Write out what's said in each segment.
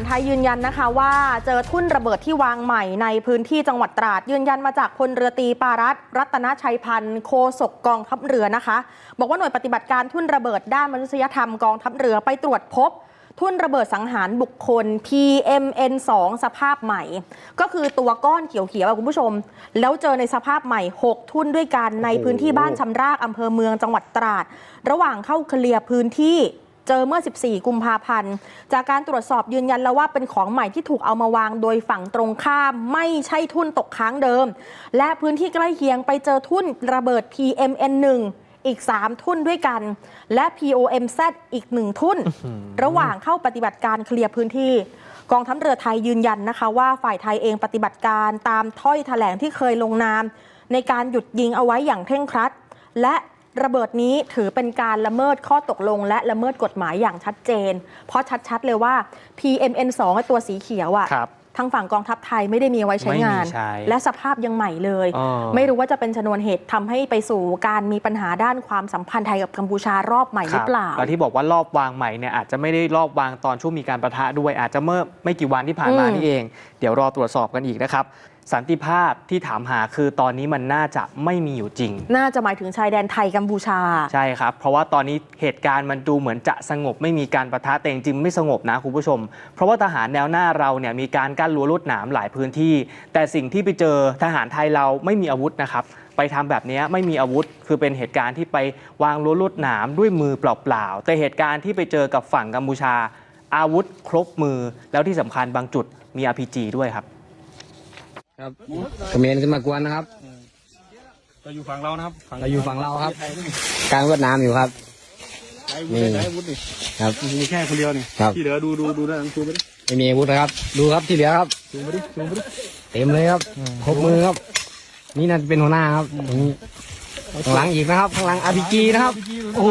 ารไทยยืนยันนะคะว่าเจอทุ่นระเบิดที่วางใหม่ในพื้นที่จังหวัดตราด ยืนยันมาจากพลเรือตรีปารัตรัตนชัยพันธ์โคศกกองทัพเรือนะคะ บอกว่าหน่วยปฏิบัติการทุ่นระเบิดด้านมนุษยธรรมกองทัพเรือไปตรวจพบ ทุ่นระเบิดสังหารบุคคล PMN 2 สภาพใหม่ ก็คือตัวก้อนเขียวๆคุณผู้ชม แล้วเจอในสภาพใหม่ 6 ทุ่นด้วยกันในพื้นที่บ้านชำรากอำเภอเมืองจังหวัดตราด ระหว่างเข้าเคลียร์พื้นที่ เจอเมื่อ 14 กุมภาพันธ์ จากการตรวจสอบยืนยันแล้วว่าเป็นของใหม่ที่ถูกเอามาวางโดยฝั่งตรงข้าม ไม่ใช่ทุ่นตกค้างเดิม และพื้นที่ใกล้เคียงไปเจอทุ่นระเบิด PMN1 อีก 3 ทุ่นด้วยกัน และ POMZ อีก 1 ทุ่น ระหว่างเข้าปฏิบัติการเคลียร์พื้นที่ กองทัพเรือไทยยืนยันนะคะ ว่าฝ่ายไทยเองปฏิบัติการตามถ้อยแถลงที่เคยลงนาม ในการหยุดยิงเอาไว้อย่างเคร่งครัด และ ระเบิดนี้ถือเป็นการละเมิดข้อตกลง และละเมิดกฎหมายอย่างชัดเจน เพราะชัดๆเลยว่า PMN2 ไอ้ตัวสีเขียวอะครับทางฝั่งกองทัพไทยไม่ได้มีไว้ใช้งานไม่มีใช้และสภาพยังใหม่เลยอ๋อไม่รู้ว่าจะเป็นชนวนเหตุทำให้ไปสู่การมีปัญหาด้านความสัมพันธ์ไทยกับกัมพูชารอบใหม่หรือเปล่าแล้วที่บอกว่ารอบวางใหม่เนี่ยอาจจะไม่ได้รอบวางตอนช่วงมีการประทะด้วยอาจจะเมื่อไม่กี่วันที่ผ่านมาอืมนี่เอง เดี๋ยวรอตรวจสอบกันอีกนะครับ สันติภาพที่ถามหาคือตอนนี้มันน่าจะไม่มีอยู่จริง น่าจะหมายถึงชายแดนไทยกัมพูชา ใช่ครับ เพราะว่าตอนนี้เหตุการณ์มันดูเหมือนจะสงบไม่มีการประทะแต่จริงๆไม่สงบนะคุณผู้ชม เพราะว่าทหารแนวหน้าเราเนี่ยมีการกั้นรั้วลวดหนามหลายพื้นที่ แต่สิ่งที่ไปเจอทหารไทยเราไม่มีอาวุธนะครับไปทำแบบนี้ไม่มีอาวุธ คือเป็นเหตุการณ์ที่ไปวางรั้วลวดหนามด้วยมือเปล่าๆแต่เหตุการณ์ที่ไปเจอกับฝั่งกัมพูชา อาวุธครบมือแล้วที่สำคัญบางจุดมี RPG ด้วยครับ ครับเขมรขึ้นมากวนนะครับเราอยู่ฝั่งเรานะครับเราอยู่ฝั่งเราครับ กลางเวียดนามอยู่ครับใช้อาวุธได้ใช้อาวุธนี่ครับมีแค่คนเดียวนี่ครับที่เหลือดูดูดูนะชูไปดิไม่มีอาวุธนะครับ ดูครับที่เหลือครับชูไปดิชูไปดิเต็มเลยครับครบมือครับ นี่น่าจะเป็นหัวหน้าครับตรงนี้ข้างหลังอีกนะครับข้างหลังอาร์พีจีนะครับ โอ้โห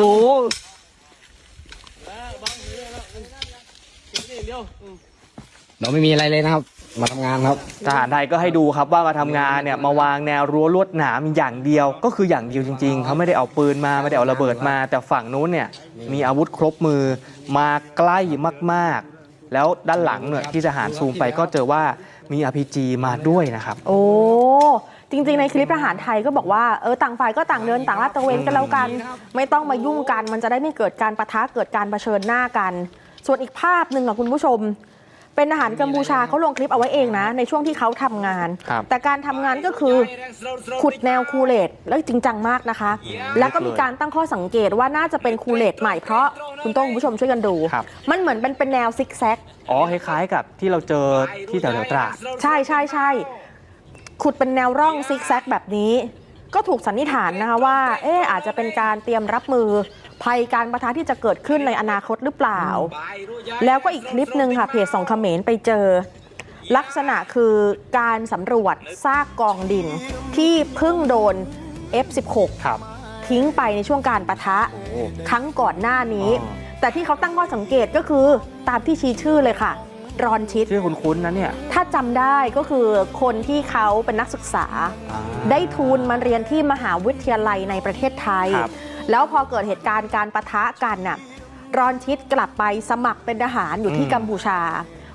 เราไม่มีอะไรเลยนะครับ มาทำงานครับ ทหารไทยก็ให้ดูครับว่ามาทำงานเนี่ยมาวางแนวรั้วลวดหนามอย่างเดียว ก็คืออย่างเดียวจริง ๆ เขาไม่ได้เอาปืนมาไม่ได้เอาระเบิดมา แต่ฝั่งนู้นเนี่ยมีอาวุธครบมือมาใกล้มากๆ แล้วด้านหลังเนี่ยที่ทหารซูมไปก็เจอว่ามี RPG มาด้วยนะครับ โอ้ จริงๆ ในคลิปทหารไทยก็บอกว่าเออต่างฝ่ายก็ต่างเดินต่างลาดตระเวนกันแล้วกัน ไม่ต้องมายุ่งกัน มันจะได้ไม่เกิดการประทะเกิดการเผชิญหน้ากัน ส่วนอีกภาพหนึ่งอะคุณผู้ชม เป็นทหารกัมพูชาเขาลงคลิปเอาไว้เองนะ ในช่วงที่เขาทำงานครับแต่การทำงานก็คือขุดแนวคูเลตแล้วจริงจังมากนะคะ แล้วก็มีการตั้งข้อสังเกตว่าน่าจะเป็นคูเลตใหม่เพราะคุณโต้องคุณผู้ชมช่วยกันดูครับมันเหมือนเป็นเป็นแนวซิกแซกอ๋อคล้ายๆกับที่เราเจอที่แถวๆตราดใช่ใช่ใช่ขุดเป็นแนวร่องซิกแซกแบบนี้ ก็ถูกสันนิษฐานนะคะว่า เอ๊ะอาจจะเป็นการเตรียมรับมือ ภัยการประทะที่จะเกิดขึ้นในอนาคตหรือเปล่า แล้วก็อีกคลิปหนึ่งค่ะเพจสองเขมรไปเจอ ลักษณะคือการสำรวจซากกองดินที่เพิ่งโดน F16 ครับทิ้งไปในช่วงการประทะโอ้ครั้งก่อนหน้านี้อ๋อแต่ที่เขาตั้งข้อสังเกตก็คือตามที่ชี้ชื่อเลยค่ะ รอนชิดชื่อคุ้นๆนะเนี่ย ถ้าจำได้ก็คือคนที่เขาเป็นนักศึกษาอ่าได้ทุนมาเรียนที่มหาวิทยาลัยในประเทศไทยครับ แล้วพอเกิดเหตุการณ์การประทะกันน่ะรอนชิดกลับไปสมัครเป็นทหารอยู่ที่อืมกัมพูชา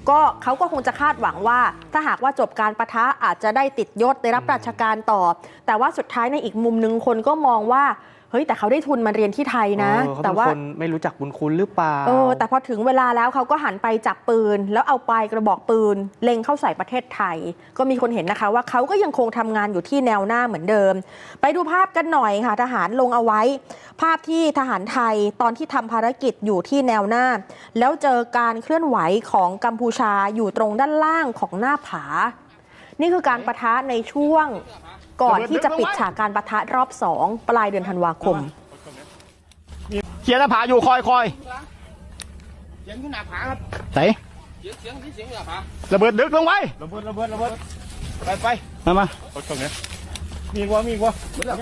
ก็เขาก็คงจะคาดหวังว่า ถ้าหากว่าจบการประทะอาจจะได้ติดยศได้รับราชการต่อ แต่ว่าสุดท้ายในอีกมุมหนึ่งคนก็มองว่าเฮ้ยแต่เขาได้ทุนมาเรียนที่ไทยนะเออเขาแต่เป็นว่าคนไม่รู้จักบุญคุณหรือเปล่าเออแต่พอถึงเวลาแล้วเขาก็หันไปจับปืน แล้วเอาปลายกระบอกปืน เล็งเข้าใส่ประเทศไทย ก็มีคนเห็นนะคะว่าเขาก็ยังคงทำงานอยู่ที่แนวหน้าเหมือนเดิม ไปดูภาพกันหน่อยค่ะ ทหารลงเอาไว้ ภาพที่ทหารไทยตอนที่ทำภารกิจอยู่ที่แนวหน้า แล้วเจอการเคลื่อนไหวของกัมพูชาอยู่ตรงด้านล่างของหน้าผา นี่คือการประทะในช่วง ก่อนที่จะปิดฉากการประทะรอบสองปลายเดือนธันวาคมเขียนหน้าผาอยู่คอยคอยเสียงขึ้นหน้าผาครับไหนเสียงเสียงที่เสียงหน้าผาระเบิดดึกลงไว้ระเบิดระเบิดระเบิดไปไปมามาตรงนี้มีอีกวะมีอีกวะเดี๋ยว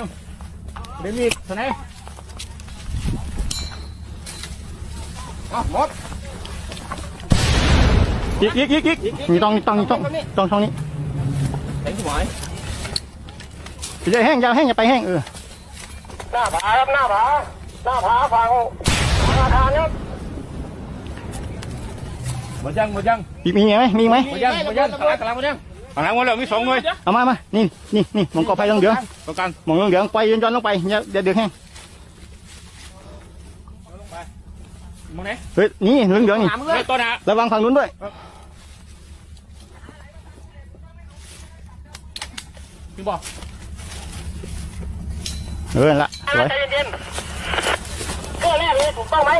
เดี๋ยวมีอีกสไนป์เอาหมดอีกอีกอีกอีกมีต้องต้องต้องต้องช่องนี้เห็นที่หมาย อย่าแห้งอย่าแห้งอย่าไปแห้งเออหน้าผาครับหน้าผาหน้าผาฝั่งธนาคารครับหมดยังหมดยังมีมีไหมมีไหมหมดยังหมดยังกำลังกำลังหมดยังกำลังหมดแล้วมีสองหน่วยเอามามานี่นี่นี่มองกอไฟเหลืองตรงกลางๆมองเหลืองๆไปย้อนๆลงไปอย่าอย่าเดือดแห้งมองไหนเฮ้ยนี่เหลืองๆนี่ถามมึงเฮ้เลยยต้นอะระวังฝั่งนู้นด้วยพี่บอก เออละสวยใจเย็นๆเพื่อแรกเลยถูกต้องไหม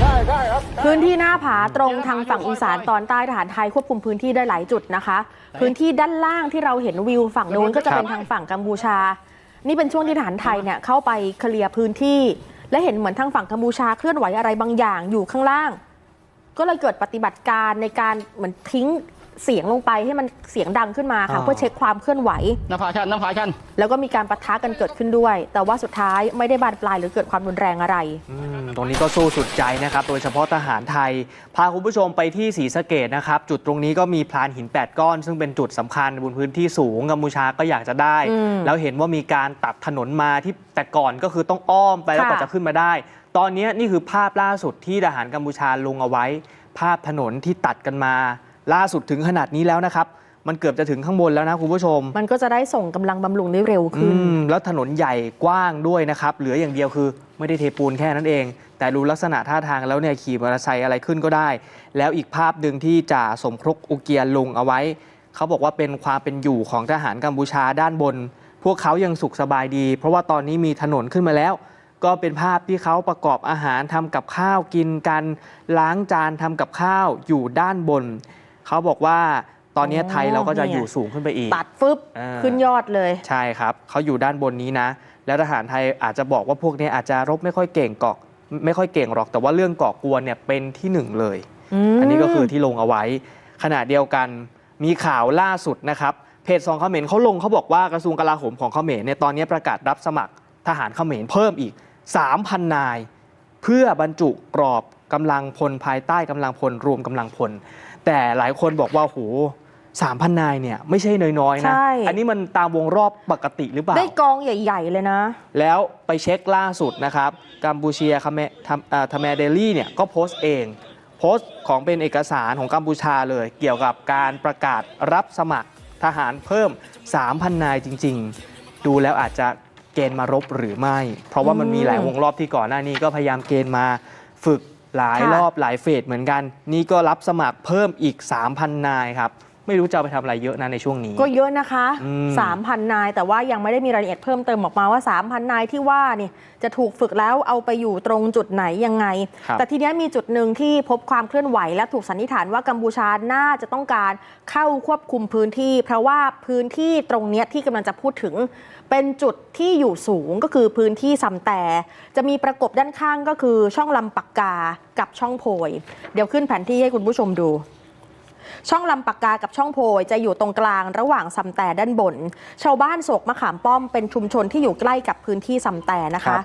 ใช่ใช่ครับพื้นที่หน้าผาตรงทางฝั่งอีสานตอนใต้ทหารไทยควบคุมพื้นที่ได้หลายจุดนะคะ พื้นที่ด้านล่างที่เราเห็นวิวฝั่งโน้นก็จะเป็นทางฝั่งกัมพูชา นี่เป็นช่วงที่ทหารไทยเนี่ยเข้าไปเคลียร์พื้นที่ และเห็นเหมือนทางฝั่งกัมพูชาเคลื่อนไหวอะไรบางอย่างอยู่ข้างล่าง ก็เลยเกิดปฏิบัติการในการเหมือนทิ้ง เสียงลงไปให้มันเสียงดังขึ้นมาค่ะอ๋อเพื่อเช็คความเคลื่อนไหว น้ำผาชันน้ำผาชันแล้วก็มีการปะทะกันเกิดขึ้นด้วย แต่ว่าสุดท้ายไม่ได้บานปลายหรือเกิดความรุนแรงอะไร อืมตรงนี้ก็สู้สุดใจนะครับ โดยเฉพาะทหารไทย พาคุณผู้ชมไปที่ศรีสะเกดนะครับ จุดตรงนี้ก็มีพลานหิน 8 ก้อน ซึ่งเป็นจุดสำคัญบนพื้นที่สูงกัมพูชาก็อยากจะได้ อืมแล้วเห็นว่ามีการตัดถนนมาที่แต่ก่อนก็คือต้องอ้อมไปแล้วค่ะ กว่าจะขึ้นมาได้ ตอนนี้นี่คือภาพล่าสุดที่ทหารกัมพูชาลงเอาไว้ ภาพถนนที่ตัดกันมา ล่าสุดถึงขนาดนี้แล้วนะครับ มันเกือบจะถึงข้างบนแล้วนะคุณผู้ชม มันก็จะได้ส่งกำลังบำรุงได้เร็วอืขึ้นมแล้วถนนใหญ่กว้างด้วยนะครับ เหลืออย่างเดียวคือไม่ได้เทปูนแค่นั้นเอง แต่ดูลักษณะท่าทางแล้วเนี่ยขี่มอเตอร์ไซค์อะไรขึ้นก็ได้ แล้วอีกภาพหนึ่งที่จ่าสมครกอุเกียนลงเอาไว้ เขาบอกว่าเป็นความเป็นอยู่ของทหารกัมพูชาด้านบน พวกเขายังสุขสบายดี เพราะว่าตอนนี้มีถนนขึ้นมาแล้ว ก็เป็นภาพที่เขาประกอบอาหารทำกับข้าวกินกัน ล้างจานทำกับข้าวอยู่ด้านบน เขาบอกว่าตอนนี้ไทยเราก็จะเนี่ยอยู่สูงขึ้นไปอีก ตัดฟึบอ่าขึ้นยอดเลย ใช่ครับเขาอยู่ด้านบนนี้นะ แล้วทหารไทยอาจจะบอกว่าพวกนี้อาจจะรบไม่ค่อยเก่งเกาะไม่ค่อยเก่งหรอกแต่ว่าเรื่องเกาะกวนเนี่ยเป็นที่หนึ่งเลยมอันนี้ก็คือที่ลงเอาไว้ ขณะเดียวกันมีข่าวล่าสุดนะครับเพจสองเขมรเขาลงเขาบอกว่ากระทรวงกลาโหมของเขมรเนี่ยตอนนี้ประกาศรับสมัครทหารเขมรเพิ่มอีก 3,000 นาย เพื่อบรรจุกรอบกำลังพลภายใต้กำลังพลรวมกำลังพล แต่หลายคนบอกว่าโหสามพันนายเนี่ยไม่ใช่น้อยๆนะ ใช่ อันนี้มันตามวงรอบปกติหรือเปล่า ได้กองใหญ่ ๆ เลยนะ แล้วไปเช็คล่าสุดนะครับ กัมพูเชียคาเมทำเอ่อทาแมเดลี่เนี่ยก็โพสต์เอง โพสต์ของเป็นเอกสารของกัมพูชาเลย เกี่ยวกับการประกาศรับสมัครทหารเพิ่ม 3,000 นายจริง ๆ ดูแล้วอาจจะเกณฑ์มารบหรือไม่ เพราะว่ามันมีหลายวงรอบที่ก่อนหน้านี้ก็พยายามเกณฑ์มาฝึก หลายค่ะรอบหลายเฟสเหมือนกัน นี่ก็รับสมัครเพิ่มอีก 3,000 นายครับ ไม่รู้จะเอาไปทำอะไรเยอะนะในช่วงนี้ ก็เยอะนะคะ อืม 3,000 นาย แต่ว่ายังไม่ได้มีรายละเอียดเพิ่มเติมออกมาว่า 3,000 นายที่ว่านี่จะถูกฝึกแล้วเอาไปอยู่ตรงจุดไหนยังไง ครับ แต่ทีเนี้ยมีจุดหนึ่งที่พบความเคลื่อนไหวและถูกสันนิษฐานว่ากัมพูชาน่าจะต้องการเข้าควบคุมพื้นที่ เพราะว่าพื้นที่ตรงเนี้ยที่กำลังจะพูดถึง เป็นจุดที่อยู่สูงก็คือพื้นที่ซำแต่ จะมีประกบด้านข้างก็คือช่องลำปักกากับช่องโพย เดี๋ยวขึ้นแผนที่ให้คุณผู้ชมดู ช่องลำปากกากับช่องโพยจะอยู่ตรงกลางระหว่างซำแต่ด้านบน ชาวบ้านโศกมะขามป้อมเป็นชุมชนที่อยู่ใกล้กับพื้นที่ซำแต่นะครัคะบ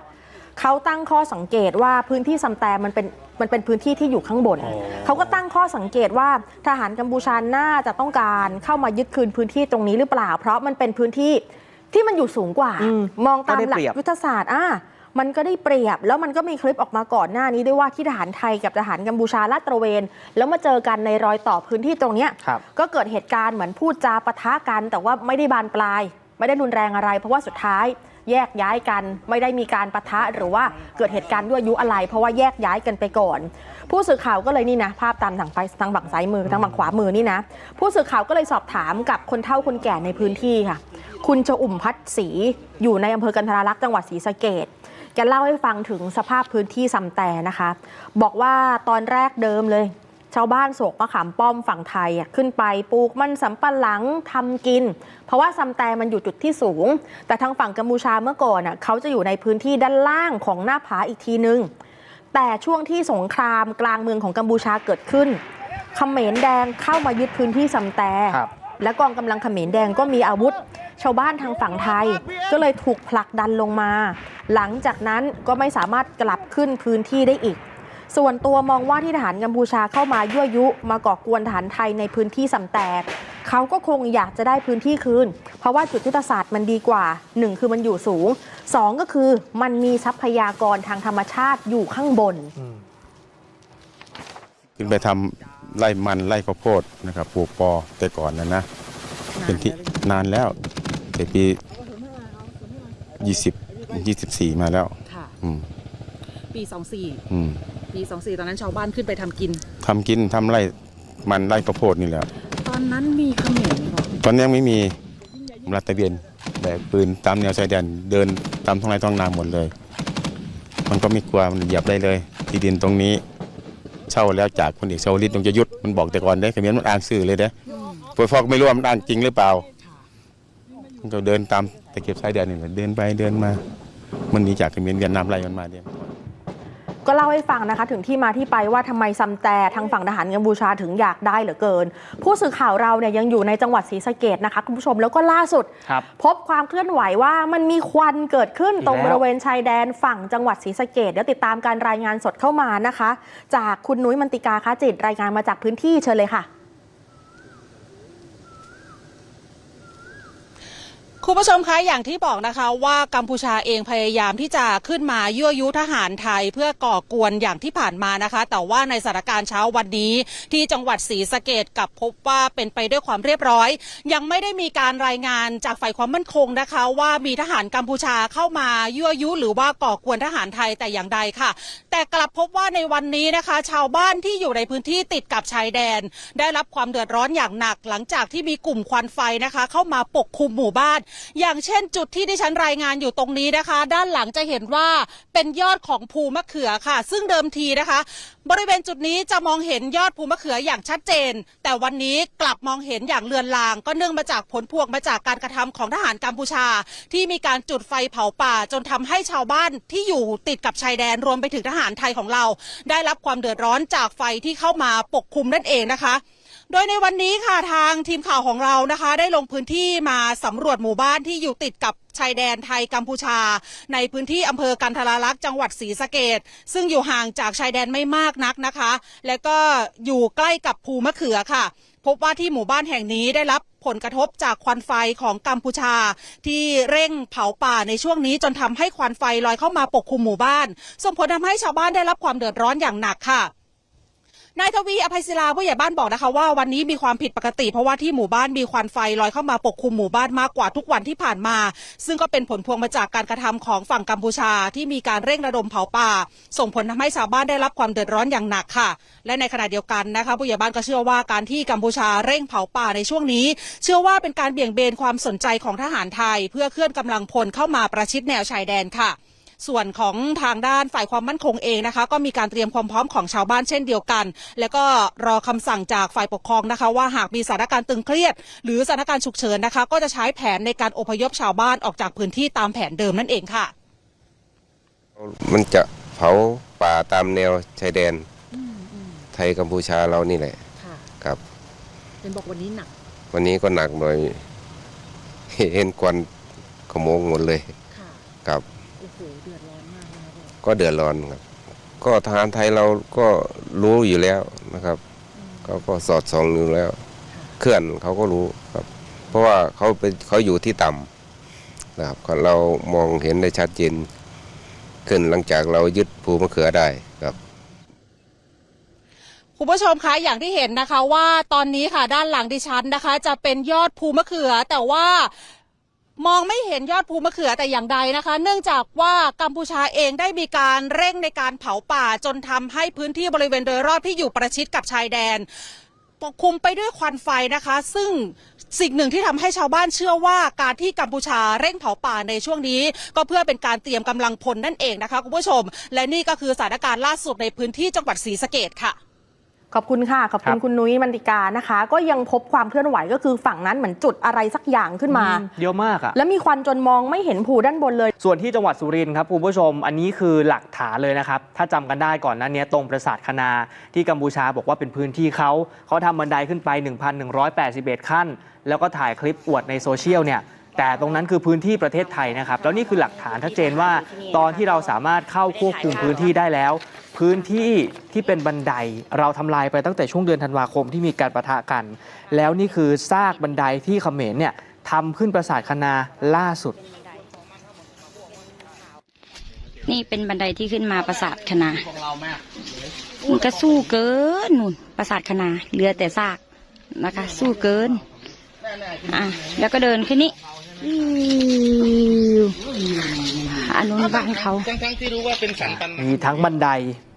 เขาตั้งข้อสังเกตว่าพื้นที่ซำแต่มันเป็นมันเป็นพื้นที่ที่อยู่ข้างบน เขาก็ตั้งข้อสังเกตว่าทหารกัมพูชาน่าจะต้องการเข้ามายึดคืนพื้นที่ตรงนี้หรือเปล่า เพราะมันเป็นพื้นที่ที่มันอยู่สูงกว่าอืมมองตามก็ได้หลักเปรียบยุทธศาสตร์อะ มันก็ได้เปรียบ แล้วมันก็มีคลิปออกมาก่อนหน้านี้ด้วยว่าที่ทหารไทยกับทหารกัมพูชาลาดตระเวน แล้วมาเจอกันในรอยต่อพื้นที่ตรงเนี้ยครับก็เกิดเหตุการณ์เหมือนพูดจาปะทะกัน แต่ว่าไม่ได้บานปลาย ไม่ได้รุนแรงอะไร เพราะว่าสุดท้ายแยกย้ายกันไม่ได้มีการปะทะหรือว่าเกิดเหตุการณ์ด้วยอายุอะไร เพราะว่าแยกย้ายกันไปก่อน ผู้สื่อข่าวก็เลยนี่นะภาพตามทางไปทางฝั่งซ้ายมือทางฝั่งขวามือนี่นะ ผู้สื่อข่าวก็เลยสอบถามกับคนเฒ่าคนแก่ในพื้นที่ค่ะ คุณชอุ่มพัดศรีอยู่ในอำเภอกันทราลักษณ์จังหวัดศรีสะเกด แกเล่าให้ฟังถึงสภาพพื้นที่ซำแต่นะคะ บอกว่าตอนแรกเดิมเลย ชาวบ้านโศกมะขามป้อมฝั่งไทยอะขึ้นไปปลูกมันสำปะหลังทำกิน เพราะว่าซำแต่มันอยู่จุดที่สูง แต่ทางฝั่งกัมพูชาเมื่อก่อนอะเขาจะอยู่ในพื้นที่ด้านล่างของหน้าผาอีกทีนึง แต่ช่วงที่สงครามกลางเมืองของกัมพูชาเกิดขึ้นเขมรแดงเข้ามายึดพื้นที่ซำแต่ครับและกองกำลังเขมรแดงก็มีอาวุธ ชาวบ้านทางฝั่งไทย ก็เลยถูกผลักดันลงมา หลังจากนั้นก็ไม่สามารถกลับขึ้นพื้นที่ได้อีก ส่วนตัวมองว่าที่ทหารกัมพูชาเข้ามายั่วยุ มาก่อกวนทหารไทยในพื้นที่สำแตกเขาก็คงอยากจะได้พื้นที่คืน เพราะว่าจุดยุทธศาสตร์มันดีกว่า 1 คือมันอยู่สูง 2 ก็คือมันมีทรัพยากรทางธรรมชาติอยู่ข้างบนอืมขึ้นไปทำไร่มันไร่ข้าวโพดนะครับปลูกปอแต่ก่อนนะนะ เป็นที่นานแล้วแต่ปี 20 24 มาแล้ว ค่ะ อืมปี24อืมปี24ตอนนั้นชาวบ้านขึ้นไปทำกิน ทำกินทำไร่มันไร่ข้าวโพดนี่แหละตอนนั้นมีเขมรไหมคะตอนนี้ยังไม่มีรัฐตระเวนแบกปืนตามแนวชายแดนเดินตามท้องไร่ท้องนาหมดเลย มันก็ไม่กลัวมันเหยียบได้เลย ที่ดินตรงนี้ เช่าแล้วจากคนเอกชาวลิตตรงจะยุทธมันบอกแต่ก่อนเด้เขมรมันอ้างสื่อเลยเด้พวกฟอกไม่รู้ว่ามันอ้างจริงหรือเปล่า มันก็เดินตามตะเกียบชายแดนนี่แหละเดินไปเดินมา มันหนีจากเขมรเวียดนามไล่มันมาเดียวก็เล่าให้ฟังนะคะ ถึงที่มาที่ไปว่าทำไมซัมแต่ทางฝั่งทหารกัมพูชาถึงอยากได้เหลือเกิน ผู้สื่อข่าวเราเนี่ยยังอยู่ในจังหวัดศรีสะเกดนะคะคุณผู้ชมแล้วก็ล่าสุด ครับ พบความเคลื่อนไหวว่ามันมีควันเกิดขึ้นอีกตรงแล้วบริเวณชายแดนฝั่งจังหวัดศรีสะเกดเดี๋ยวติดตามการรายงานสดเข้ามานะคะ จากคุณนุ้ยมันติกาค้าจิตรายงานมาจากพื้นที่เชิญเลยค่ะ คุณผู้ชมคะอย่างที่บอกนะคะว่ากัมพูชาเองพยายามที่จะขึ้นมายั่วยุทหารไทย เพื่อก่อกวนอย่างที่ผ่านมานะคะ แต่ว่าในสถานการณ์เช้าวันนี้ ที่จังหวัดศรีสะเกดกลับพบว่าเป็นไปด้วยความเรียบร้อย ยังไม่ได้มีการรายงานจากฝ่ายความมั่นคงนะคะ ว่ามีทหารกัมพูชาเข้ามายั่วยุ หรือว่าก่อกวนทหารไทยแต่อย่างใดค่ะ แต่กลับพบว่าในวันนี้นะคะ ชาวบ้านที่อยู่ในพื้นที่ติดกับชายแดน ได้รับความเดือดร้อนอย่างหนัก หลังจากที่มีกลุ่มควันไฟนะคะ เข้ามาปกคลุมหมู่บ้านอย่างเช่นจุดที่ดิฉันรายงานอยู่ตรงนี้นะคะ ด้านหลังจะเห็นว่าเป็นยอดของภูมะเขือค่ะ ซึ่งเดิมทีนะคะ บริเวณจุดนี้จะมองเห็นยอดภูมะเขืออย่างชัดเจน แต่วันนี้กลับมองเห็นอย่างเลือนลาง ก็เนื่องมาจากผลพวงมาจากการกระทำของทหารกัมพูชา ที่มีการจุดไฟเผาป่าจนทำให้ชาวบ้านที่อยู่ติดกับชายแดนรวมไปถึงทหารไทยของเรา ได้รับความเดือดร้อนจากไฟที่เข้ามาปกคลุมนั่นเองนะคะ โดยในวันนี้ค่ะทางทีมข่าวของเรานะคะ ได้ลงพื้นที่มาสำรวจหมู่บ้านที่อยู่ติดกับชายแดนไทยกัมพูชา ในพื้นที่อำเภอกันทราลักษ์จังหวัดศรีสะเกดซึ่งอยู่ห่างจากชายแดนไม่มากนักนะคะ และก็อยู่ใกล้กับภูมะเขือค่ะ พบว่าที่หมู่บ้านแห่งนี้ได้รับผลกระทบจากควันไฟของกัมพูชา ที่เร่งเผาป่าในช่วงนี้จนทำให้ควันไฟลอยเข้ามาปกคลุมหมู่บ้านส่งผลทำให้ชาวบ้านได้รับความเดือดร้อนอย่างหนักค่ะ นายทวีอภัยศิลาผู้ใหญ่บ้านบอกนะคะว่าวันนี้มีความผิดปกติ เพราะว่าที่หมู่บ้านมีควันไฟลอยเข้ามาปกคลุมหมู่บ้านมากกว่าทุกวันที่ผ่านมา ซึ่งก็เป็นผลพวงมาจากการกระทำของฝั่งกัมพูชาที่มีการเร่งระดมเผาป่า ส่งผลทำให้ชาวบ้านได้รับความเดือดร้อนอย่างหนักค่ะ และในขณะเดียวกันนะคะผู้ใหญ่บ้านก็เชื่อว่าการที่กัมพูชาเร่งเผาป่าในช่วงนี้ เชื่อว่าเป็นการเบี่ยงเบนความสนใจของทหารไทย เพื่อเคลื่อนกำลังพลเข้ามาประชิดแนวชายแดนค่ะ ส่วนของทางด้านฝ่ายความมั่นคงเองนะคะ ก็มีการเตรียมความพร้อมของชาวบ้านเช่นเดียวกัน แล้วก็รอคำสั่งจากฝ่ายปกครองนะคะ ว่าหากมีสถานการณ์ตึงเครียด หรือสถานการณ์ฉุกเฉินนะคะ ก็จะใช้แผนในการอพยพชาวบ้านออกจากพื้นที่ตามแผนเดิมนั่นเองค่ะ มันจะเผาป่าตามแนวชายแดนไทยกัมพูชาเรานี่แหละค่ะครับเป็นบอกวันนี้หนัก วันนี้ก็หนักหน่อยเห็นควันขโมงหมดเลยค่ะครับ ก็เดือดร้อนครับ ก็ทหารไทยเราก็รู้อยู่แล้วนะครับเขาก็สอดส่องอยู่แล้ว เคลื่อนเขาก็รู้ครับ เพราะว่าเขาเป็นเขาอยู่ที่ต่ำนะครับเรามองเห็นได้ชัดเจนขึ้นหลังจากเรายึดภูมะเขือได้ครับคุณผู้ชมคะอย่างที่เห็นนะคะว่าตอนนี้ค่ะด้านหลังดิฉันนะคะ จะเป็นยอดภูมะเขือแต่ว่า มองไม่เห็นยอดภูมะเขือแต่อย่างใดนะคะ เนื่องจากว่ากัมพูชาเองได้มีการเร่งในการเผาป่าจนทำให้พื้นที่บริเวณโดยรอบที่อยู่ประชิดกับชายแดนปกคลุมไปด้วยควันไฟนะคะ ซึ่งสิ่งหนึ่งที่ทำให้ชาวบ้านเชื่อว่าการที่กัมพูชาเร่งเผาป่าในช่วงนี้ ก็เพื่อเป็นการเตรียมกำลังพลนั่นเองนะคะคุณผู้ชม และนี่ก็คือสถานการณ์ล่าสุดในพื้นที่จังหวัดศรีสะเกดค่ะ ขอบคุณค่ะ ขอบคุณครับคุณนุ้ยมันติกานะคะ ก็ยังพบความเคลื่อนไหวก็คือฝั่งนั้นเหมือนจุดอะไรสักอย่างขึ้นมาเยอะมากอะแล้วมีควันจนมองไม่เห็นภูด้านบนเลย ส่วนที่จังหวัดสุรินทร์ครับคุณผู้ชม อันนี้คือหลักฐานเลยนะครับ ถ้าจำกันได้ก่อนหนั้นเนี้ยตรงปราสาทคณาที่กัมพูชาบอกว่าเป็นพื้นที่เขาเขาทำบันไดขึ้นไป 1,181 ขั้น แล้วก็ถ่ายคลิปอวดในโซเชียลเนี่ย แต่ตรงนั้นคือพื้นที่ประเทศไทยนะครับ แล้วนี่คือหลักฐานชัดเจนว่า ตอนที่เราสามารถเข้าควบคุมพื้นที่ได้แล้ว พื้นที่ที่เป็นบันไดเราทำลายไปตั้งแต่ช่วงเดือนธันวาคมที่มีการประทะกัน แล้วนี่คือซากบันไดที่เขมรเนี่ยทำขึ้นปราสาทคณาล่าสุด นี่เป็นบันไดที่ขึ้นมาปราสาทคณะของเราแม่มันก็สู้เกินนู่นปราสาทคณาเหลือแต่ซากนะคะ สู้เกินอะแล้วก็เดินแค่นี้ อิ๊วอันนู้นบ้านเขามีทั้งบันได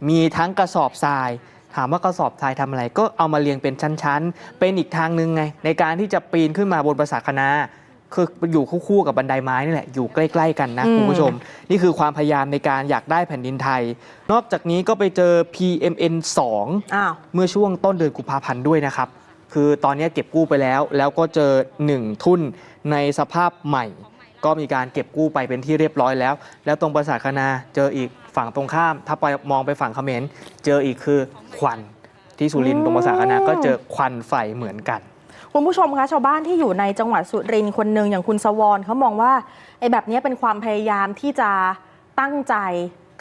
มีทั้งกระสอบทราย ถามว่ากระสอบทรายทำอะไร ก็เอามาเรียงเป็นชั้นๆ เป็นอีกทางหนึ่งไง ในการที่จะปีนขึ้นมาบนปราสาทคณาคืออยู่คู่ๆกับบันไดไม้นี่แหละ อยู่ใกล้ ๆ กันนะอืมคุณผู้ชม นี่คือความพยายามในการอยากได้แผ่นดินไทย นอกจากนี้ก็ไปเจอ PMN 2 อ้าว เมื่อช่วงต้นเดือนกุมภาพันธ์ด้วยนะครับ คือตอนนี้เก็บกู้ไปแล้ว แล้วก็เจอ 1 ทุ่น ในสภาพใหม่ ก็มีการเก็บกู้ไปเป็นที่เรียบร้อยแล้ว แล้วตรงปราสาทคณาเจออีกฝั่งตรงข้าม ถ้าไปมองไปฝั่งเขมรเจออีกคือควันที่สุรินทร์ตรงปราสาทคณาก็เจอควันไฟเหมือนกันคุณผู้ชมคะชาวบ้านที่อยู่ในจังหวัดสุรินทร์คนหนึ่งอย่างคุณสวรเขามองว่าไอ้แบบนี้เป็นความพยายามที่จะตั้งใจ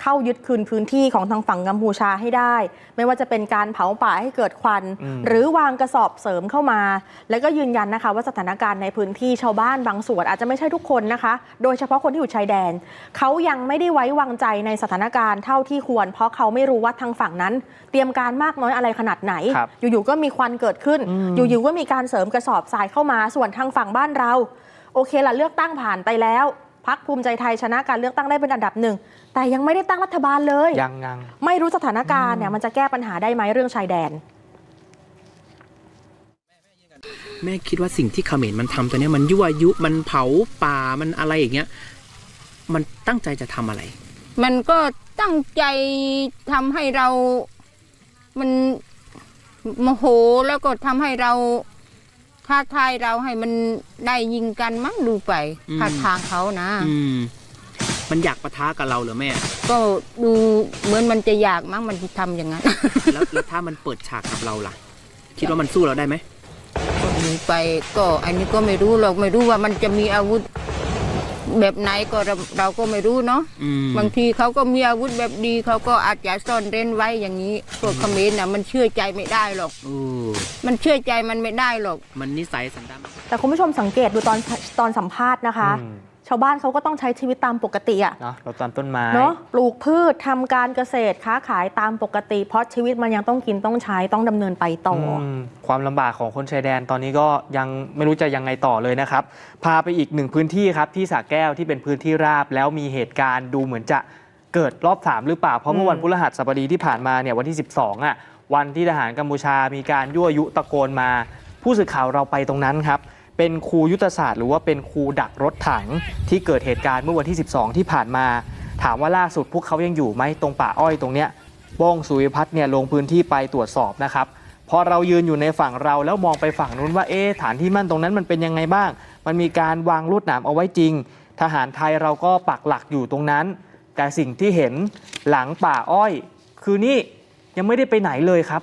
เข้ายึดคืนพื้นที่ของทางฝั่งกัมพูชาให้ได้ ไม่ว่าจะเป็นการเผาป่าให้เกิดควันอืมหรือวางกระสอบเสริมเข้ามา แล้วก็ยืนยันนะคะว่าสถานการณ์ในพื้นที่ชาวบ้านบางส่วนอาจจะไม่ใช่ทุกคนนะคะ โดยเฉพาะคนที่อยู่ชายแดน เขายังไม่ได้ไว้วางใจในสถานการณ์เท่าที่ควร เพราะเขาไม่รู้ว่าทางฝั่งนั้น เตรียมการมากน้อยอะไรขนาดไหนครับอยู่ๆก็มีควันเกิดขึ้นอืมอยู่ๆก็มีการเสริมกระสอบทรายเข้ามาส่วนทางฝั่งบ้านเรา โอเคละเลือกตั้งผ่านไปแล้ว พักภูมิใจไทยชนะการเลือกตั้งได้เป็นอันดับหนึ่ง แต่ยังไม่ได้ตั้งรัฐบาลเลย ยังยังไม่รู้สถานการณ์เนี่ยมันจะแก้ปัญหาได้ไหมเรื่องชายแดน แม่คิดว่าสิ่งที่เขมรมันทำตัวเนี้ยมันยั่วยุมันเผาป่ามันอะไรอย่างเงี้ย มันตั้งใจจะทำอะไร มันก็ตั้งใจทำให้เรา มันโมโหแล้วก็ทำให้เรา ท้าทายเราให้มันได้ยิงกันมั้งดูไปอืม ท่าทางเขานะ อืม มันอยากปะทะกับเราเหรอแม่ ก็ดูเหมือนมันจะอยากมั้งมันจะทำอย่างนั้น แล้วแล้วถ้ามันเปิดฉากกับเราล่ะ คิดว่ามันสู้เราได้ไหม ก็ดูไปก็อันนี้ก็ไม่รู้หรอกไม่รู้ว่ามันจะมีอาวุธ แบบไหนก็เราเราก็ไม่รู้เนาะอืม บางทีเขาก็มีอาวุธแบบดีเขาก็อาจจะซ่อนเร้นไว้อย่างนี้พวกเขมรน่ะมันเชื่อใจไม่ได้หรอก โอ้มันเชื่อใจมันไม่ได้หรอก มันนิสัยสันดาน แต่คุณผู้ชมสังเกตดูตอนตอนสัมภาษณ์นะคะ อืม ชาวบ้านเขาก็ต้องใช้ชีวิตตามปกติอะเนาะเราตามต้นไม้เนาะปลูกพืชทำการเกษตรค้าขายตามปกติ เพราะชีวิตมันยังต้องกินต้องใช้ต้องดำเนินไปต่ออมความลำบากของคนชายแดนตอนนี้ก็ยังไม่รู้จะยังไงต่อเลยนะครับ พาไปอีกหนึ่งพื้นที่ครับที่สระแก้วที่เป็นพื้นที่ราบ แล้วมีเหตุการณ์ดูเหมือนจะเกิดรอบสามหรือเปล่า เพราะเมื่อวันพฤหัสบดีที่ผ่านมาเนี่ยวันที่ 12อะวันที่ทหารกัมพูชามีการยั่วยุตะโกนมา ผู้สื่อข่าวเราไปตรงนั้นครับ เป็นครูยุทธศาสตร์ หรือว่าเป็นครูดักรถถังที่เกิดเหตุการณ์เมื่อวันที่ 12 ที่ผ่านมา ถามว่าล่าสุดพวกเขายังอยู่ไหมตรงป่าอ้อยตรงเนี้ยโป้งสุวิพัฒน์เนี่ยลงพื้นที่ไปตรวจสอบนะครับพอเรายืนอยู่ในฝั่งเราแล้วมองไปฝั่งนู้นว่าเอ๊ะฐานที่มั่นตรงนั้นมันเป็นยังไงบ้าง มันมีการวางลวดหนามเอาไว้จริง ทหารไทยเราก็ปักหลักอยู่ตรงนั้น แต่สิ่งที่เห็นหลังป่าอ้อย คือนี่ยังไม่ได้ไปไหนเลยครับ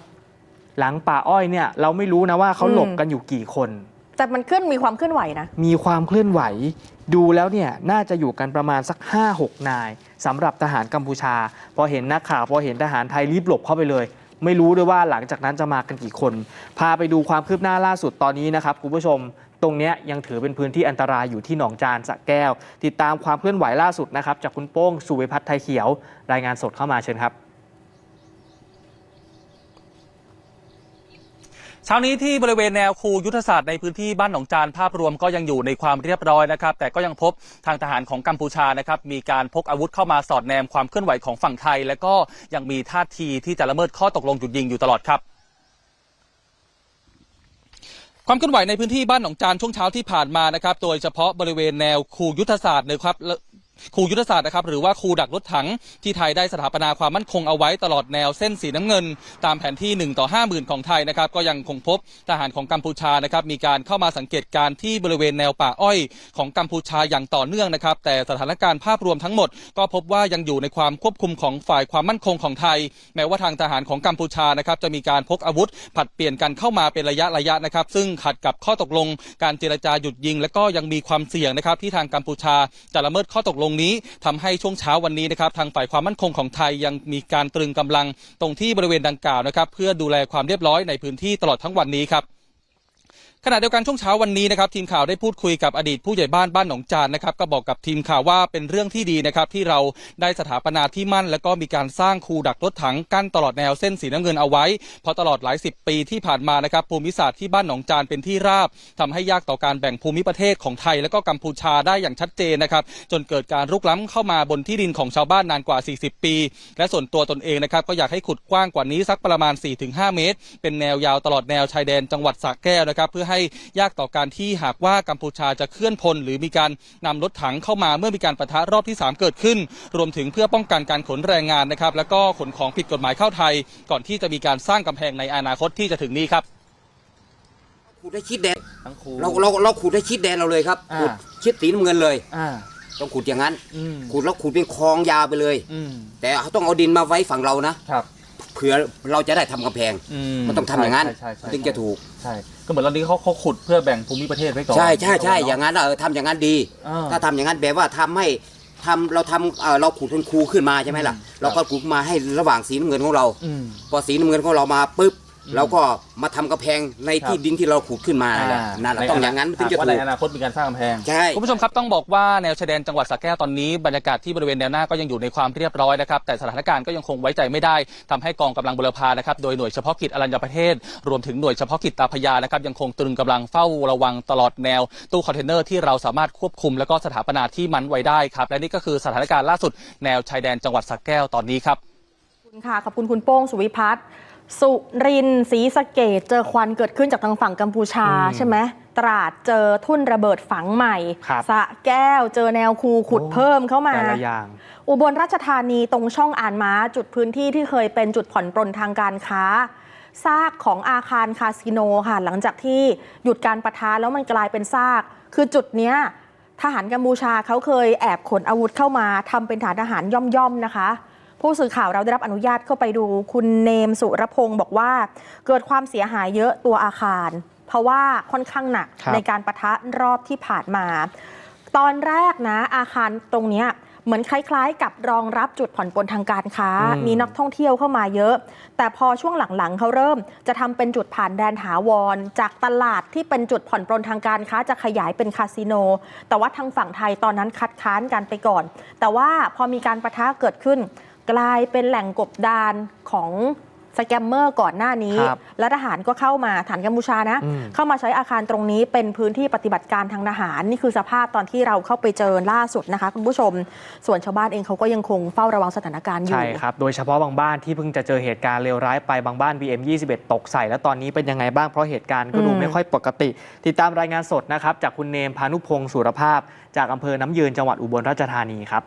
หลังป่าอ้อยเนี่ยเราไม่รู้นะว่าเขาหลบกันอยู่กี่คน แต่มันขึ้นมีความเคลื่อนไหวนะ มีความเคลื่อนไหว ดูแล้วเนี่ยน่าจะอยู่กันประมาณสัก 5-6 นายสำหรับทหารกัมพูชา พอเห็นนักข่าวพอเห็นทหารไทยรีบหลบเข้าไปเลย ไม่รู้ด้วยว่าหลังจากนั้นจะมากันกี่คน พาไปดูความคืบหน้าล่าสุดตอนนี้นะครับคุณผู้ชม ตรงนี้ยังถือเป็นพื้นที่อันตรายอยู่ที่หนองจานสะแก้ว ติดตามความเคลื่อนไหวล่าสุดนะครับจากคุณโป้งสุวิพัฒน์ไทยเขียว รายงานสดเข้ามาเชิญครับ เช้านี้ที่บริเวณแนวคูยุทธศาสตร์ในพื้นที่บ้านหนองจานภาพรวมก็ยังอยู่ในความเรียบร้อยนะครับ แต่ก็ยังพบทางทหารของกัมพูชานะครับมีการพกอาวุธเข้ามาสอดแนมความเคลื่อนไหวของฝั่งไทย และก็ยังมีท่าทีที่จะละเมิดข้อตกลงหยุดยิงอยู่ตลอดครับความเคลื่อนไหวในพื้นที่บ้านหนองจานช่วงเช้าที่ผ่านมานะครับ โดยเฉพาะบริเวณแนวคูยุทธศาสตร์นะครับ และคูยุทธศาสตร์นะครับหรือว่าครูดักรถถังที่ไทยได้สถาปนาความมั่นคงเอาไว้ตลอดแนวเส้นสีน้ำเงิน ตามแผนที่ 1 ต่อ 50,000 ของไทยนะครับก็ยังคงพบทหารของกัมพูชานะครับมีการเข้ามาสังเกตการณ์ที่บริเวณแนวป่าอ้อยของกัมพูชาอย่างต่อเนื่องนะครับแต่สถานการณ์ภาพรวมทั้งหมด ก็พบว่ายังอยู่ในความควบคุมของฝ่ายความมั่นคงของไทย แม้ว่าทางทหารของกัมพูชานะครับจะมีการพกอาวุธผัดเปลี่ยนกันเข้ามาเป็นระยะระยะนะครับซึ่งขัดกับข้อตกลง การเจรจาหยุดยิง และก็ยังมีความเสี่ยงนะครับที่ทางกัมพูชาจะละเมิดข้อตกลงนี้ทำให้ช่วงเช้าวันนี้นะครับทางฝ่ายความมั่นคงของไทยยังมีการตรึงกำลังตรงที่บริเวณดังกล่าวนะครับเพื่อดูแลความเรียบร้อยในพื้นที่ตลอดทั้งวันนี้ครับ ขณะเดียวกันช่วงเช้าวันนี้นะครับทีมข่าวได้พูดคุยกับอดีตผู้ใหญ่บ้านบ้านหนองจานนะครับก็บอกกับทีมข่าวว่าเป็นเรื่องที่ดีนะครับที่เราได้สถาปนาที่มั่น แล้วก็มีการสร้างคูดักรถถังกั้นตลอดแนวเส้นสีน้ำเงินเอาไว้ เพราะตลอดหลายสิบปีที่ผ่านมานะครับภูมิศาสตร์ที่บ้านหนองจานเป็นที่ราบทำให้ยากต่อการแบ่งภูมิประเทศของไทย และก็กัมพูชาได้อย่างชัดเจนนะครับจนเกิดการรุกล้ำเข้ามาบนที่ดินของชาวบ้านนานกว่า 40 ปี และส่วนตัวตนเองนะครับก็อยากให้ขุดกว้างกว่านี้สักประมาณ 4-5 เมตร เป็นแนวยาวตลอดแนวชายแดนจังหวัดสระแก้วนะครับเพื่อให้ยากต่อการที่หากว่ากัมพูชาจะเคลื่อนพล หรือมีการนำรถถังเข้ามาเมื่อมีการประทะรอบที่ 3 เกิดขึ้น รวมถึงเพื่อป้องกันการขนแรงงานนะครับ แล้วก็ขนของผิดกฎหมายเข้าไทย ก่อนที่จะมีการสร้างกำแพงในอนาคตที่จะถึงนี้ครับขูดได้ชิดแดนเราเราเราขูดได้ชิดแดนเราเลยครับอ่าขูดชิดสีน้ำเงินเลยอ่าต้องขูดอย่างนั้นอืมขูดแล้วขูดเป็นคลองยาวไปเลยอืมแต่ต้องเอาดินมาไว้ฝั่งเรานะครับเผื่อเราจะได้ทำกำแพงมันต้องทำอย่างนั้นใช่ใช่ใช่ถึงจะถูกใช่ ก็เหมือนตอนนี้เขาเขาขุดเพื่อแบ่งภูมิประเทศไว้ก่อนใช่ใช่ใช่ อย่างนั้นเออทำอย่างนั้นดี อ่าถ้าทำอย่างนั้นแบบว่าทำให้ทำเราทำเอ่อเราขูดเป็นคูขึ้นมาใช่ไหมล่ะ เราก็ขูดมาให้ระหว่างสีน้ำเงินของเรา อืม พอสีน้ำเงินของเรามาปุ๊บ เราก็มาทำกำแพงในที่ครับดินที่เราขูดขึ้นมานั่นแหละอ่านั่นแหละต้องอย่างนั้นถึงจะว่าถูในกอนาคตมีการสร้างกำแพง ใช่ คุณผู้ชมครับต้องบอกว่าแนวชายแดนจังหวัดสระแก้วตอนนี้บรรยากาศที่บริเวณแนวหน้าก็ยังอยู่ในความเรียบร้อยนะครับแต่สถานการณ์ก็ยังคงไว้ใจไม่ได้ทำให้กองกำลังบุรพานะครับโดยหน่วยเฉพาะกิจอรัญญประเทศ รวมถึงหน่วยเฉพาะกิจตาพยานะครับยังคงตรึงกำลังเฝ้าระวังตลอดแนว ตู้คอนเทนเนอร์ที่เราสามารถควบคุม แล้วก็สถาปนาที่มันไว้ได้ครับและนี่ก็คือสถานการณ์ล่าสุดแนวชายแดนจังหวัดสระแก้วตอนนี้ครับ ขอบคุณค่ะ ขอบคุณคุณโป้งสุวิพัฒน์ สุรินทร์ศรีสะเกดเจอควันเกิดขึ้นจากทางฝั่งกัมพูชาอืมใช่ไหมตราดเจอทุ่นระเบิดฝังใหม่ ครับสระแก้วเจอแนวคูขุดโอ้เพิ่มเข้ามา แต่ละอย่าง อุบลราชธานีตรงช่องอ่านม้าจุดพื้นที่ที่เคยเป็นจุดผ่อนปรนทางการค้า ซากของอาคารคาสิโนค่ะ หลังจากที่หยุดการประทะแล้วมันกลายเป็นซาก คือจุดเนี้ยทหารกัมพูชาเขาเคยแอบขนอาวุธเข้ามาทำเป็นฐานทหารย่อมๆนะคะ ผู้สื่อข่าวเราได้รับอนุญาตเข้าไปดู คุณเนมสุรพงศ์บอกว่า เกิดความเสียหายเยอะตัวอาคาร เพราะว่าค่อนข้างหนักครับในการประทะรอบที่ผ่านมา ตอนแรกนะอาคารตรงเนี้ยเหมือนคล้ายๆ กับรองรับจุดผ่อนปลนทางการค้าอืมมีนักท่องเที่ยวเข้ามาเยอะ แต่พอช่วงหลังๆเขาเริ่มจะทำเป็นจุดผ่านแดนถาวร จากตลาดที่เป็นจุดผ่อนปลนทางการค้าจะขยายเป็นคาสิโน แต่ว่าทางฝั่งไทยตอนนั้นคัดค้านกันไปก่อน แต่ว่าพอมีการประทะเกิดขึ้น กลายเป็นแหล่งกบดานของสแกมเมอร์ก่อนหน้านี้ครับและทหารก็เข้ามาฐานกัมพูชานะอืมเข้ามาใช้อาคารตรงนี้เป็นพื้นที่ปฏิบัติการทางทหาร นี่คือสภาพตอนที่เราเข้าไปเจอล่าสุดนะคะ คุณผู้ชม ส่วนชาวบ้านเองเขาก็ยังคงเฝ้าระวังสถานการณ์อยู่ ใช่ครับ โดยเฉพาะบางบ้านที่เพิ่งจะเจอเหตุการณ์เลวร้ายไปบางบ้าน BM 21 ตกใส่ แล้วตอนนี้เป็นยังไงบ้างเพราะเหตุการณ์ก็ดูอืมไม่ค่อยปกติ ติดตามรายงานสดนะครับจากคุณเนมพานุพงศ์สุรภาพ จากอำเภอน้ำยืนจังหวัดอุบลราชธานีครับ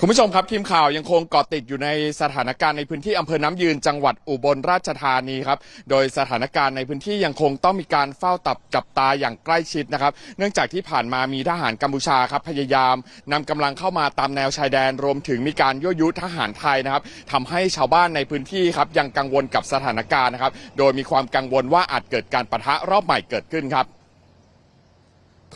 คุณผู้ชมครับทีมข่าวยังคงเกาะติดอยู่ในสถานการณ์ในพื้นที่อำเภอน้ำยืนจังหวัดอุบลราชธานีครับโดยสถานการณ์ในพื้นที่ยังคงต้องมีการเฝ้าตับจับตาอย่างใกล้ชิดนะครับ เนื่องจากที่ผ่านมามีทหารกัมพูชาครับพยายามนำกำลังเข้ามาตามแนวชายแดนรวมถึงมีการยั่วยุทหารไทยนะครับทำให้ชาวบ้านในพื้นที่ครับยังกังวลกับสถานการณ์นะครับ โดยมีความกังวลว่าอาจเกิดการปะทะรอบใหม่เกิดขึ้นครับ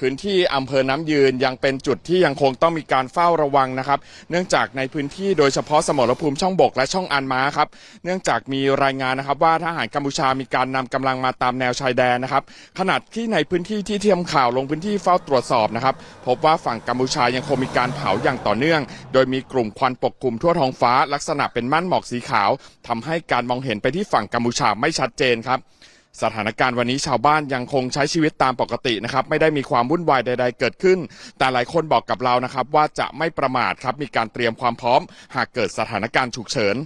พื้นที่อำเภอน้ำยืนยังเป็นจุดที่ยังคงต้องมีการเฝ้าระวังนะครับ เนื่องจากในพื้นที่โดยเฉพาะสมรภูมิช่องบกและช่องอันม้าครับ เนื่องจากมีรายงานนะครับว่าทหารกัมพูชามีการนำกำลังมาตามแนวชายแดนนะครับ ขณะที่ในพื้นที่ที่เทียมข่าวลงพื้นที่เฝ้าตรวจสอบนะครับ พบว่าฝั่งกัมพูชายังคงมีการเผาอย่างต่อเนื่อง โดยมีกลุ่มควันปกคลุมทั่วท้องฟ้า ลักษณะเป็นม่านหมอกสีขาวทำให้การมองเห็นไปที่ฝั่งกัมพูชาไม่ชัดเจนครับ สถานการณ์วันนี้ชาวบ้านยังคงใช้ชีวิตตามปกตินะครับไม่ได้มีความวุ่นวายใด ๆ เกิดขึ้น แต่หลายคนบอกกับเรานะครับว่าจะไม่ประมาทครับมีการเตรียมความพร้อม หากเกิดสถานการณ์ฉุกเฉิน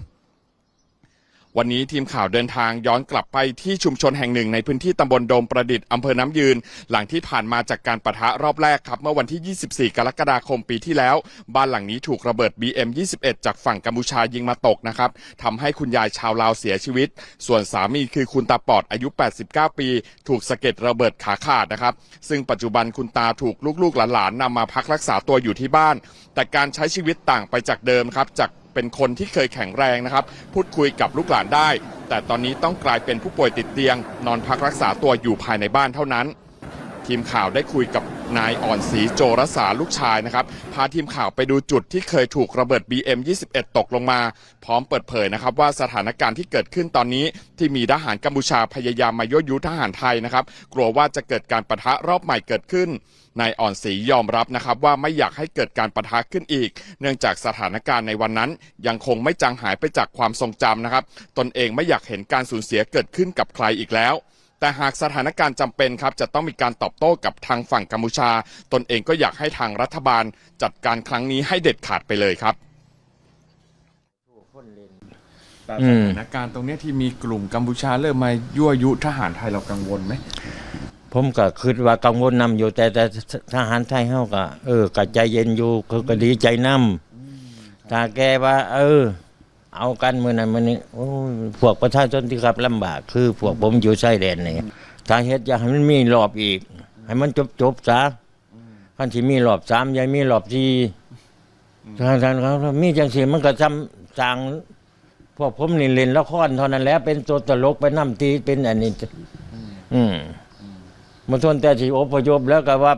วันนี้ทีมข่าวเดินทางย้อนกลับไปที่ชุมชนแห่งหนึ่งในพื้นที่ตำบลโดมประดิษฐ์อำเภอน้ำยืน หลังที่ผ่านมาจากการปะทะรอบแรกครับ เมื่อวันที่ 24 กรกฎาคมปีที่แล้ว บ้านหลังนี้ถูกระเบิด BM 21 จากฝั่งกัมพูชายิงมาตกนะครับทำให้คุณยายชาวลาวเสียชีวิต ส่วนสามีคือคุณตาปอดอายุ 89 ปี ถูกสะเก็ดระเบิดขาขาดนะครับ ซึ่งปัจจุบันคุณตาถูกลูกๆหลานๆนำมาพักรักษาตัวอยู่ที่บ้าน แต่การใช้ชีวิตต่างไปจากเดิมครับจาก เป็นคนที่เคยแข็งแรงนะครับ พูดคุยกับลูกหลานได้ แต่ตอนนี้ต้องกลายเป็นผู้ป่วยติดเตียง นอนพักรักษาตัวอยู่ภายในบ้านเท่านั้น ทีมข่าวได้คุยกับนายอ่อนศรีโจรสาลูกชายนะครับพาทีมข่าวไปดูจุดที่เคยถูกระเบิด BM 21 ตกลงมา พร้อมเปิดเผยนะครับว่าสถานการณ์ที่เกิดขึ้นตอนนี้ ที่มีทหารกัมพูชาพยายามมายั่วยุทหารไทยนะครับ กลัวว่าจะเกิดการปะทะรอบใหม่เกิดขึ้นนายอ่อนศรียอมรับนะครับว่าไม่อยากให้เกิดการปะทะขึ้นอีก เนื่องจากสถานการณ์ในวันนั้น ยังคงไม่จางหายไปจากความทรงจำนะครับ ตนเองไม่อยากเห็นการสูญเสียเกิดขึ้นกับใครอีกแล้ว แต่หากสถานการณ์จำเป็นครับจะต้องมีการตอบโต้กับทางฝั่งกัมพูชา ตนเองก็อยากให้ทางรัฐบาลจัดการครั้งนี้ให้เด็ดขาดไปเลยครับแต่สถานการณ์ตรงนี้ที่มีกลุ่มกัมพูชาเริ่มมายั่วยุทหารไทยเรากังวลไหมผมก็คิดว่ากังวลนำอยู่แต่แต่ทหารไทยเฮาก็เออก็ใจเย็นอยู่คือก็ดีใจนำถ้าแกว่า เออ เอากันมือนั้นมือนี้โอ้ยพวกประชาชนที่ครับลำบาก คือพวกผมอยู่ชายแดนนี่ถ้าเฮ็ดอยากให้มันมีรอบอีก ให้มันจบๆซะคันที่มีรอบ3อย่ามีรอบ4ทางทางเขามีจังซี่มันก็จำจางพวกผมนี่เล่นละครเท่านั้นแหล้วเป็นตัวตลกไปนำตีเป็นอันนี้ อืมมาทนแต่ที่อพยพแล้วก็ว่า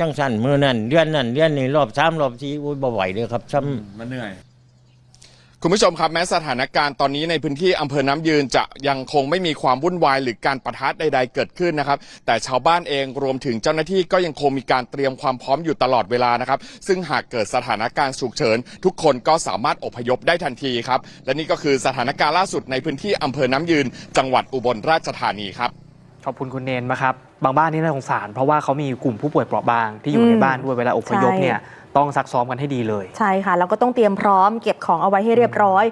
จังสันมือนั่นเดือนนั่นเดือนนี้รอบสามรอบสี่อุ้ยบ่ไหวเลยครับซ้ำ มันเหนื่อย คุณผู้ชมครับแม้สถานการณ์ตอนนี้ในพื้นที่อำเภอน้ำยืนจะยังคงไม่มีความวุ่นวายหรือการประทะใด ๆ เกิดขึ้นนะครับ แต่ชาวบ้านเองรวมถึงเจ้าหน้าที่ก็ยังคงมีการเตรียมความพร้อมอยู่ตลอดเวลานะครับ ซึ่งหากเกิดสถานการณ์ฉุกเฉิน ทุกคนก็สามารถอพยพได้ทันทีครับ และนี่ก็คือสถานการณ์ล่าสุดในพื้นที่อำเภอน้ำยืน จังหวัดอุบลราชธานีครับขอบคุณคุณเนนมากครับบางบ้านนี่น่าสงสาร เพราะว่าเขามีกลุ่มผู้ป่วยเปราะบางที่อยู่ในอืมบ้านด้วยเวลาอพยพใช่เนี่ย ต้องซักซ้อมกันให้ดีเลย ใช่ค่ะ แล้วก็ต้องเตรียมพร้อมเก็บของเอาไว้ให้เรียบร้อย